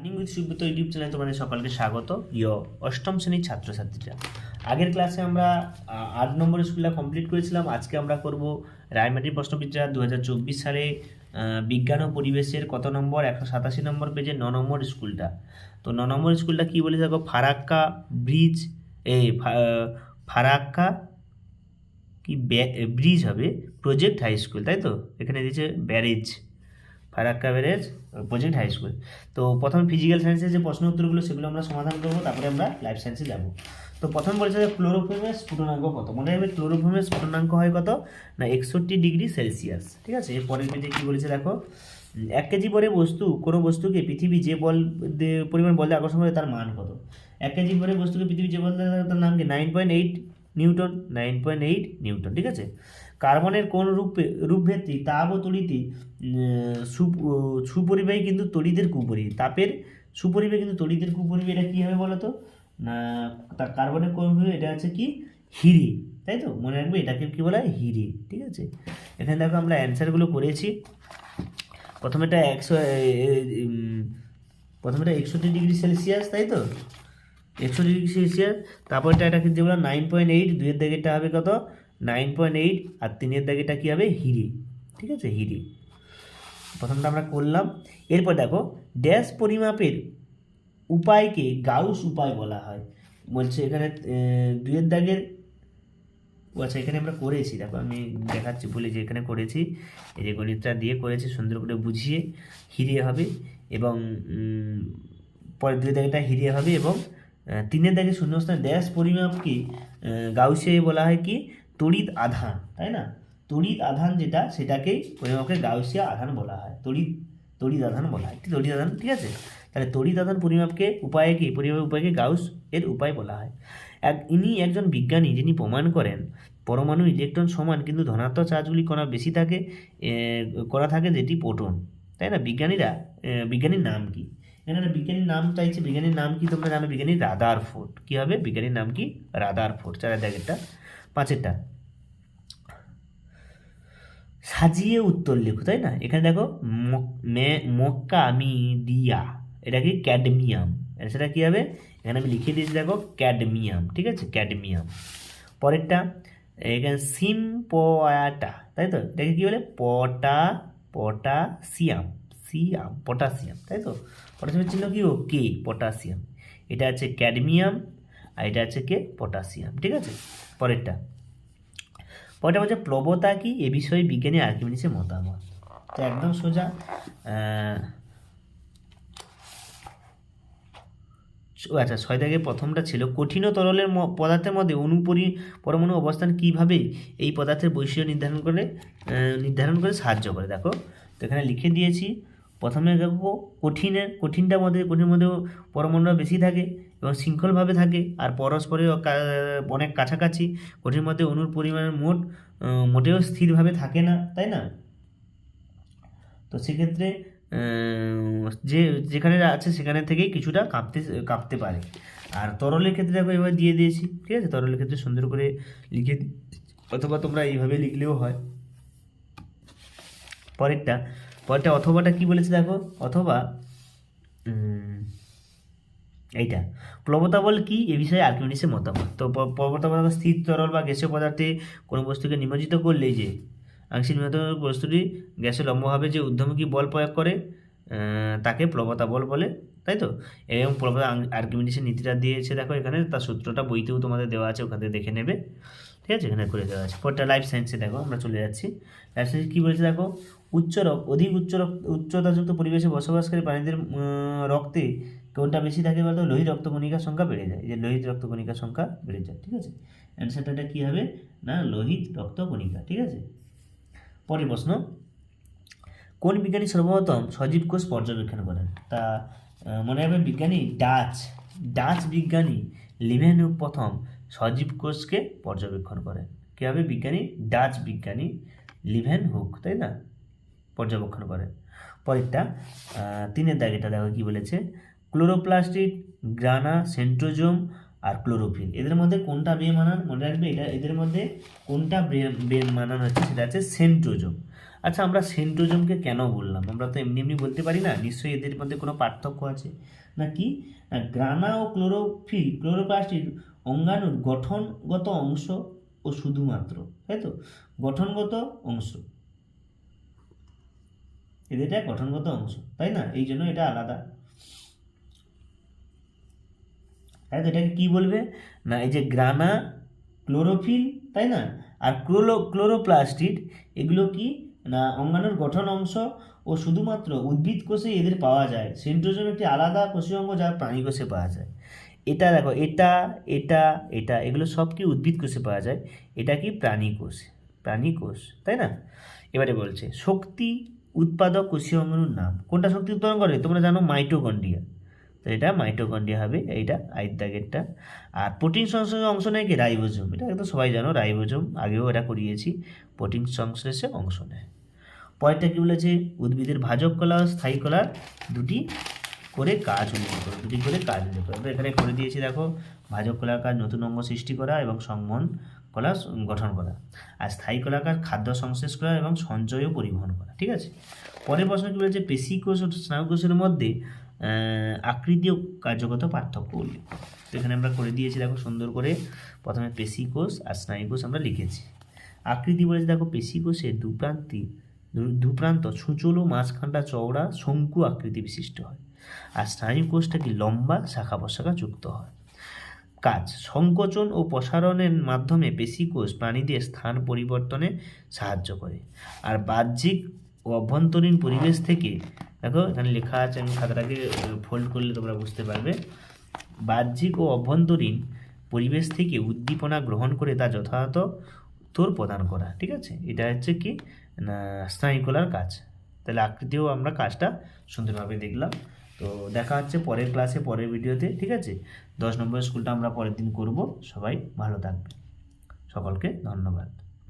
Learning with Subrata YouTube চ্যানেলে তোমাদের সকলকে স্বাগত। ইয় অষ্টম শ্রেণির ছাত্রছাত্রীরা। আগের ক্লাসে আমরা আট নম্বর স্কুলটা কমপ্লিট করেছিলাম। আজকে আমরা করব রায়মাটির প্রশ্নবিদ্যা দু হাজার চব্বিশ সালে বিজ্ঞান ও পরিবেশের কত নম্বর? একশো সাতাশি নম্বর পেজে ন নম্বর স্কুলটা তো ন নম্বর স্কুলটা কী বলে দেখো? ফারাক্কা ব্রিজ, এ ফারাক্কা কি ব্রিজ হবে? প্রজেক্ট হাই স্কুল, তাই তো? এখানে দিয়েছে barrage. Farakka barrage project high school তো প্রথম ফিজিক্যাল সায়েন্সের যে প্রশ্ন উত্তরগুলো সেগুলো আমরা সমাধান করব, তারপরে আমরা লাইফ সায়েন্সে যাব। তো প্রথম বলেছে যে ক্লোরোফিমের স্ফুটনাঙ্ক কত? মনে রাখবে ক্লোরোফিমের স্ফুটনাঙ্ক হয় কত? না, একষট্টি ডিগ্রি সেলসিয়াস ঠিক আছে? এর পরের পেজে কী বলেছে দেখো? এক কেজি পরে বস্তু, কোনো বস্তুকে পৃথিবী যে বল পরিমাণ বল আকর্ষণ করে তার মান কত? এক কেজি পরে বস্তুকে পৃথিবী যে বল তার নাম কি? Nine point eight newton nine point eight newton, ঠিক আছে? কার্বনের কোন রূপে, রূপভেদটি, তাপ ও তড়িতে সুপরিবাহী কিন্তু তড়িদের কুপরিবাহী তাপের সুপরিবাহী কিন্তু তড়িদের কুপরিবাহী এটা কী হবে বলো তো না কার্বনের কোন এটা আছে কি? হিরে, তাই তো? মনে রাখবে, এটাকে কী বলা হয়? হিরে, ঠিক আছে? এখানে দেখো আমরা অ্যান্সারগুলো করেছি। প্রথমেটা একশো প্রথমেটা একষট্টি ডিগ্রি সেলসিয়াস, তাই তো? একশো ডিগ্রি সেলসিয়াস, তারপরটা এটা কিন্তু বললাম নাইন পয়েন্ট এইট, দুইয়ের দাগেরটা হবে কত? নাইন পয়েন্ট এইট আর তিনের দাগেরটা কী হবে? হিরে। ঠিক আছে? হিরে। প্রথমটা আমরা করলাম। এরপর দেখো ড্যাশ পরিমাপের উপায়কে গাউস উপায় বলা হয়। বলছে এখানে আহ, দুইয়ের দাগের ও আচ্ছা এখানে আমরা করেছি। দেখো আমি দেখাচ্ছি বলি যে এখানে করেছি। এই যে গণিতটা দিয়ে করেছি সুন্দর করে বুঝিয়ে হিরে হবে এবং পরের দুই দাগেটা হিরে হবে এবং তিনের দাগে শূন্যস্থান ড্যাশ পরিমাপকে গাউসে বলা হয় কি? তড়িৎ আধান, তাই না? তড়িৎ আধান যেটা, সেটাকেই পরিমাপকে গাউসিয়া আধান বলা হয়। তড়িৎ তড়িৎ আধান বলা হয়। তড়িৎ আধান, ঠিক আছে? তাহলে তড়িৎ আধান পরিমাপকে উপায়ে কি? পরিমাপের উপায়কে গাউস এর উপায় বলা হয়। এক, ইনি একজন বিজ্ঞানী যিনি প্রমাণ করেন, পরমাণু ইলেকট্রন সমান কিন্তু ধনাত্মক চার্জগুলি কণা বেশি থাকে করা থাকে যেটি প্রোটন, তাই না? বিজ্ঞানীরা বিজ্ঞানীর নাম কি? এখানে বিজ্ঞানীর নাম চাইছে, বিজ্ঞানীর নাম কি তোমরা জানো? বিজ্ঞানী রাদার ফোর্ড কী হবে? বিজ্ঞানীর নাম কি? রাদার ফোর্ড চারের দাগেরটা পাঁচেরটা। সাজিয়ে উত্তর লেখো, তাই না? এখানে দেখো মক্কা আমি দিয়া, এটা কি ক্যাডমিয়াম সেটা কী হবে? এখানে আমি লিখে দিয়েছি, দেখো, ক্যাডমিয়াম, ঠিক আছে? ক্যাডমিয়াম। পরেরটা, এখানে সিম্পয়াটা, তাই তো? এটাকে কী বলে? পটা, পটাশিয়াম, সিয়াম, পটাশিয়াম, তাই তো? পটাশিয়ামের চিহ্ন কি ও? কে? পটাশিয়াম। এটা আছে ক্যাডমিয়াম, আর এটা আছে কে? পটাশিয়াম, ঠিক আছে? পরেরটা পরেরটা বলছে প্লবতা কি? এ বিষয়ে বিজ্ঞানী আর্কিমিডিসের মতামত। তো একদম সোজা আচ্ছা ছয় দাগে প্রথমটা ছিল, কঠিন তরলের পদার্থের মধ্যে অনুপরি, পরমাণু অবস্থান কীভাবে এই পদার্থের বৈশিষ্ট্য নির্ধারণ করে নির্ধারণ করে সাহায্য করে? দেখো, তো এখানে লিখে দিয়েছি, প্রথমে দেখো, কঠিনের, কঠিনটার মধ্যে, কঠিনের মধ্যে পরমাণুরা বেশি থাকে এবং শৃঙ্খলভাবে থাকে আর পরস্পরের অনেক কাছাকাছি। কঠিনের মধ্যে অণুর পরিমাণের মোট মোটেও স্থিরভাবে থাকে না, তাই না? তো সেক্ষেত্রে যে, যেখানে আছে সেখানে থেকেই কিছুটা কাঁপতে কাঁপতে পারে। আর তরলের ক্ষেত্রে দেখো এবার দিয়ে দিয়েছি, ঠিক আছে? তরলের ক্ষেত্রে সুন্দর করে লিখে অথবা তোমরা এইভাবে লিখলেও হয়। পরেরটা পরেরটা অথবাটা কি বলেছে দেখো? অথবা এইটা। প্লবতা বল কি? এ বিষয়ে আর্কিমিডিসের মতামত। তো প্লবতা বল স্থির তরল বা গ্যাসীয় পদার্থে কোনো বস্তুকে নিমজ্জিত করলে যে, আংশিক নিহত বস্তুটি গ্যাসে লম্বভাবে যে ঊর্ধ্বমুখী বল প্রয়োগ করে তাকে প্লবতা বল বলে তাই তো? এবং প্লবতা আর্কিমিডিসের নীতিটা দিয়েছে, দেখো এখানে, তার সূত্রটা বইতেও তোমাদের দেওয়া আছে, ওখানে দেখে নেবে। ঠিক আছে? এখানে করে দেওয়া আছে। পরটা লাইফ সায়েন্সে দেখো, আমরা চলে যাচ্ছি। লাইফ সায়েন্স কী বলেছে দেখো? উচ্চ রক্ত অধিক উচ্চ রক্ত উচ্চতাযুক্ত পরিবেশে বসবাসকারী প্রাণীদের রক্তে কোনটা বেশি থাকে বলতো? লোহিত রক্তকণিকার সংখ্যা বেড়ে যায়। যে লোহিত রক্তকণিকার সংখ্যা বেড়ে যায়, ঠিক আছে? অ্যান্সারটা কী হবে? না, লোহিত রক্তকণিকা, ঠিক আছে? পরের প্রশ্ন। কোন বিজ্ঞানী সর্বপ্রথম সজীব কোষ পর্যবেক্ষণ করেন? তা মনে হবে বিজ্ঞানী ডাচ। ডাচ বিজ্ঞানী লিভেনহুক প্রথম সজীব কোষকে পর্যবেক্ষণ করেন। কী হবে বিজ্ঞানী, ডাচ বিজ্ঞানী লিভেন হুক, তাই না? পর্যবেক্ষণ করেন। পরেরটা তিনের দাগেটা দেখো কি বলেছে? ক্লোরোপ্লাস্টিড, গ্রানা, সেন্ট্রোজোম আর ক্লোরোফিল। এদের মধ্যে কোনটা বেমানান মনে রাখবে এটা এদের মধ্যে কোনটা বে- মানান হচ্ছে সেটা হচ্ছে সেন্ট্রোজোম। আচ্ছা আমরা সেন্ট্রোজোমকে কেন বললাম? আমরা তো এমনি এমনি বলতে পারি না, নিশ্চয়ই এদের মধ্যে কোনো পার্থক্য আছে। না কি গ্রানা ও ক্লোরোফিল ক্লোরোপ্লাস্টির অঙ্গাণুর গঠনগত অংশ ও শুধুমাত্র, তাই তো? গঠনগত অংশ। এদের এটা গঠনগত অংশ, তাই না? এই জন্য এটা আলাদা। তাই তো? এটাকে কি বলবে? না, এই যে গ্রানা, ক্লোরোফিল, তাই না? আর ক্লোরো, ক্লোরোপ্লাস্টিড, এগুলো কি? না, অঙ্গাণুর গঠন অংশ ও শুধুমাত্র উদ্ভিদ কোষে এদের পাওয়া যায়। সেন্ট্রোজোম একটি আলাদা কোষীয় অঙ্গ যা প্রাণী কোষে পাওয়া যায়। এটা দেখো, এটা এটা এটা, এগুলো সব কি উদ্ভিদ কোষে পাওয়া যায়? এটা কি প্রাণী কোষ? প্রাণী কোষ, তাই না? এবারে বলছে, শক্তি উৎপাদক কোষীয় অঙ্গাণুর নাম। কোনটা শক্তি উৎপাদন করে? তোমরা জানো মাইটোকন্ড্রিয়া। তো এটা মাইটোকন্ড্রিয়া হবে, এইটা আইট দাগেরটা আর প্রোটিন সংশ্লেষে অংশ নেয় কি? রাইবোজোম। এটা একদম সবাই জানো, রাইবোজোম। আগেও এটা করিয়েছি, প্রোটিন সংশ্লেষে অংশ নেয়। পরেরটা কী বলেছে? উদ্ভিদের ভাজক কলা ও স্থায়ী কলার দুটি করে কাজ উল্লেখ করো দুটি করে কাজ উল্লেখ করো এখানে করে দিয়েছি, দেখো, ভাজক কলাকার নতুন অঙ্গ সৃষ্টি করা এবং সংবহন কলা গঠন করা, আর স্থায়ী কলাকার খাদ্য সংশ্লেষ করা এবং সঞ্চয় ও পরিবহন করা, ঠিক আছে? পরের প্রশ্ন কী বলেছে পেশি কোষ ও স্নায়ুকোষের মধ্যে আকৃতি ও কার্যগত পার্থক্য উল্লেখ। তো এখানে আমরা করে দিয়েছি, দেখো, সুন্দর করে। প্রথমে পেশি কোষ আর স্নায়ু কোষ আমরা লিখেছি। আকৃতি বলেছে, দেখো পেশি কোষের দুপ্রান্তি দুপ্রান্ত সূচল ও মাঝখানটা চওড়া, শঙ্কু আকৃতি বিশিষ্ট হয়। আর স্নায়ু কোষটা কি লম্বা, শাখা প্রশাখা যুক্ত হয়? কাজ, সংকোচন ও প্রসারণের মাধ্যমে পেশিকোষ প্রাণীদের স্থান পরিবর্তনে সাহায্য করে। আর বাহ্যিক ও অভ্যন্তরীণ পরিবেশ থেকে, দেখো এখানে লেখা আছে, আমি খাতাটাকে ফোল্ড করলে তোমরা বুঝতে পারবে। বাহ্যিক ও অভ্যন্তরীণ পরিবেশ থেকে উদ্দীপনা গ্রহণ করে তা যথাযথ উত্তর প্রদান করা, ঠিক আছে? এটা হচ্ছে কি স্নায়ুকলার কাজ। তাহলে আকৃতিও আমরা কাজটা সুন্দরভাবে দেখলাম। তো দেখা হচ্ছে পরের ক্লাসে পরের ভিডিওতে ঠিক আছে? দশ নম্বর স্কুলটা আমরা পরের দিন করব। সবাই ভালো থাকবে সকলকে ধন্যবাদ।